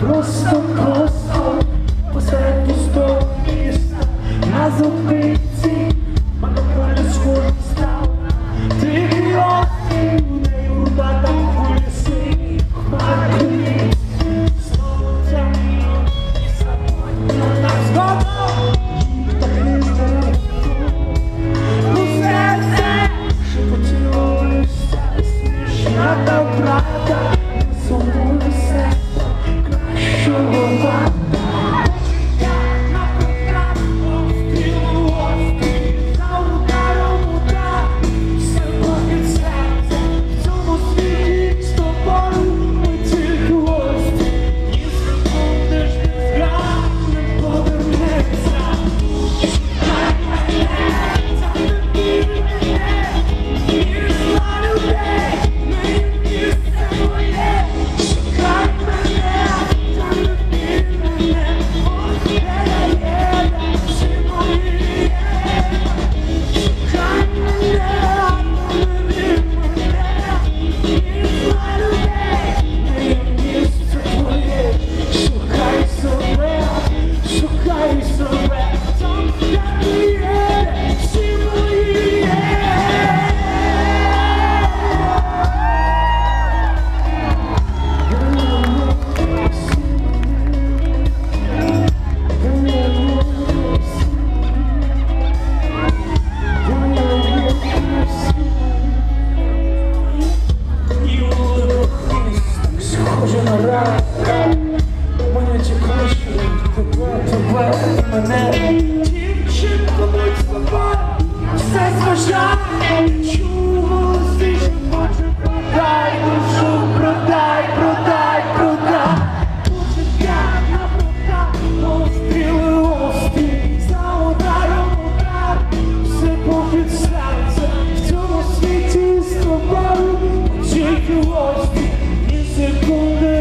просто, просто посеред пустого міста я зупинці. тебе мене дівчинка, будь слова, все зважає, чого си що продай душу, продай, продай, продай, почуття на продай, остріли острі, за ударом удар, все попід серце, в цьому світі з тобою, тільки гості, ні секунди.